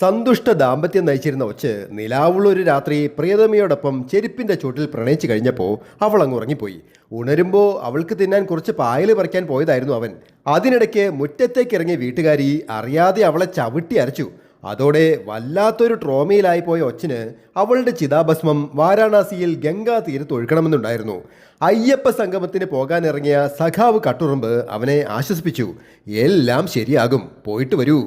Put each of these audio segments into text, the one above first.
സന്തുഷ്ട ദാമ്പത്യം നയിച്ചിരുന്ന ഒച്ച് നിലാവുള്ള ഒരു രാത്രി പ്രിയതമയോടൊപ്പം ചെരുപ്പിന്റെ ചുവട്ടിൽ പ്രണയിച്ചു കഴിഞ്ഞപ്പോൾ അവൾ അങ്ങ് ഉറങ്ങിപ്പോയി. ഉണരുമ്പോൾ അവൾക്ക് തിന്നാൻ കുറച്ച് പായൽ പറിക്കാൻ പോയതായിരുന്നു അവൻ. അതിനിടയ്ക്ക് മുറ്റത്തേക്ക് ഇറങ്ങിയ വീട്ടുകാരി അറിയാതെ അവളെ ചവിട്ടി അരച്ചു. അതോടെ വല്ലാത്തൊരു ട്രോമയിലായി പോയ ഒച്ചിന് അവളുടെ ചിതാഭസ്മം വാരാണസിയിൽ ഗംഗാ തീരത്ത് ഒഴുക്കണമെന്നുണ്ടായിരുന്നു അയ്യപ്പ സംഗമത്തിന് പോകാനിറങ്ങിയ സഖാവ് കട്ടുറുമ്പ് അവനെ ആശ്വസിപ്പിച്ചു. എല്ലാം ശരിയാകും. പോയിട്ട് വരൂ.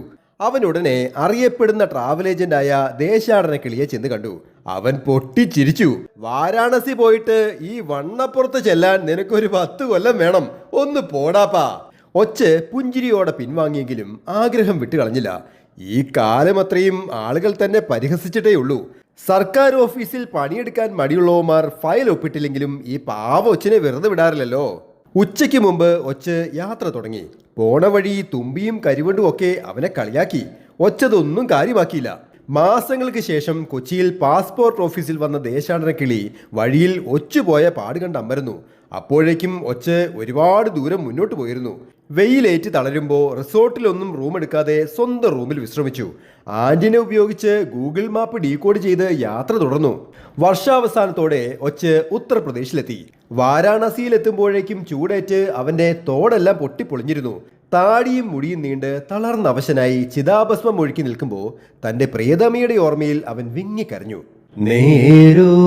അവൻ ഉടനെ അറിയപ്പെടുന്ന ട്രാവൽ ഏജന്റായ ദേശാടന കിളിയെ ചെന്ന് കണ്ടു. അവൻ പൊട്ടിച്ചിരിച്ചു. വാരാണസി പോയിട്ട് ഈ വണ്ണപ്പുറത്ത് ചെല്ലാൻ നിനക്കൊരു പത്ത് കൊല്ലം വേണം. ഒന്ന് പോടാപ്പാ. ഒച്ച് പുഞ്ചിരിയോടെ പിൻവാങ്ങിയെങ്കിലും ആഗ്രഹം വിട്ടുകളഞ്ഞില്ല ഈ കാലം അത്രയും ആളുകൾ തന്നെ പരിഹസിച്ചിട്ടേ ഉള്ളൂ. സർക്കാർ ഓഫീസിൽ പണിയെടുക്കാൻ മടിയുള്ളവന്മാർ ഫയൽ ഒപ്പിട്ടില്ലെങ്കിലും ഈ പാവ ഒച്ചിനെ വെറുതെ വിടാറില്ലല്ലോ. ഉച്ചയ്ക്ക് മുമ്പ് ഒച്ച് യാത്ര തുടങ്ങി. പോണ വഴി തുമ്പിയും കരിവണ്ടും ഒക്കെ അവനെ കളിയാക്കി. ഒച്ചതൊന്നും കാര്യമാക്കിയില്ല. മാസങ്ങൾക്ക് ശേഷം കൊച്ചിയിൽ പാസ്പോർട്ട് ഓഫീസിൽ വന്ന ദേശാടന കിളി വഴിയിൽ ഒച്ചുപോയ പാട് കണ്ട് അപ്പോഴേക്കും ഒച്ച ഒരുപാട് ദൂരം മുന്നോട്ട് പോയിരുന്നു. വെയിലേറ്റ് തളരുമ്പോൾ റിസോർട്ടിലൊന്നും റൂം എടുക്കാതെ സ്വന്തം റൂമിൽ വിശ്രമിച്ചു. ആന്റിനെ ഉപയോഗിച്ച് ഗൂഗിൾ മാപ്പ് ഡീകോഡ് ചെയ്ത് യാത്ര തുടർന്നു. വർഷാവസാനത്തോടെ ഒച്ച് ഉത്തർപ്രദേശിലെത്തി. വാരാണസിയിലെത്തുമ്പോഴേക്കും ചൂടേറ്റ് അവന്റെ തോടെല്ലാം പൊട്ടിപ്പൊളിഞ്ഞിരുന്നു. താടിയും മുടിയും നീണ്ട് തളർന്ന അവശനായി ചിതാഭസ്മം ഒഴുക്കി നിൽക്കുമ്പോൾ തന്റെ പ്രിയതമയുടെ ഓർമ്മയിൽ അവൻ വിങ്ങിക്കരഞ്ഞു നേരോർമകൾ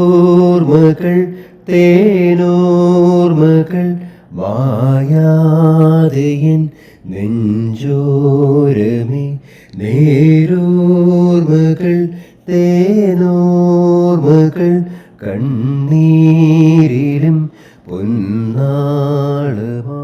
തേനോർമകൾ മായാതെയൻ നെഞ്ചോരമേ. നേരോർമകൾ തേനോർമകൾ കണ്ണീരിലും പൊന്നാളമാ.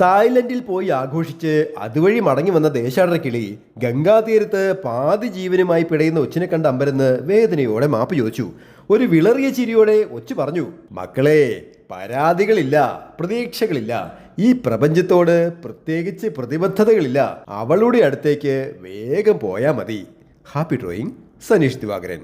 തായ്ലൻഡിൽ പോയി ആഘോഷിച്ച് അതുവഴി മടങ്ങി വന്ന ദേശാടന കിളി ഗംഗാതീരത്ത് പാതി ജീവനുമായി പിടയുന്ന ഒച്ചിനെ കണ്ട അമ്പരന്ന് വേദനയോടെ മാപ്പ് ചോദിച്ചു. ഒരു വിളറിയ ചിരിയോടെ ഒച്ചു പറഞ്ഞു മക്കളെ പരാതികളില്ല പ്രതീക്ഷകളില്ല. ഈ പ്രപഞ്ചത്തോട് പ്രത്യേകിച്ച് പ്രതിബദ്ധതകളില്ല. അവളുടെ അടുത്തേക്ക് വേഗം പോയാൽ മതി. Happy drawing Saneesh Divakaran.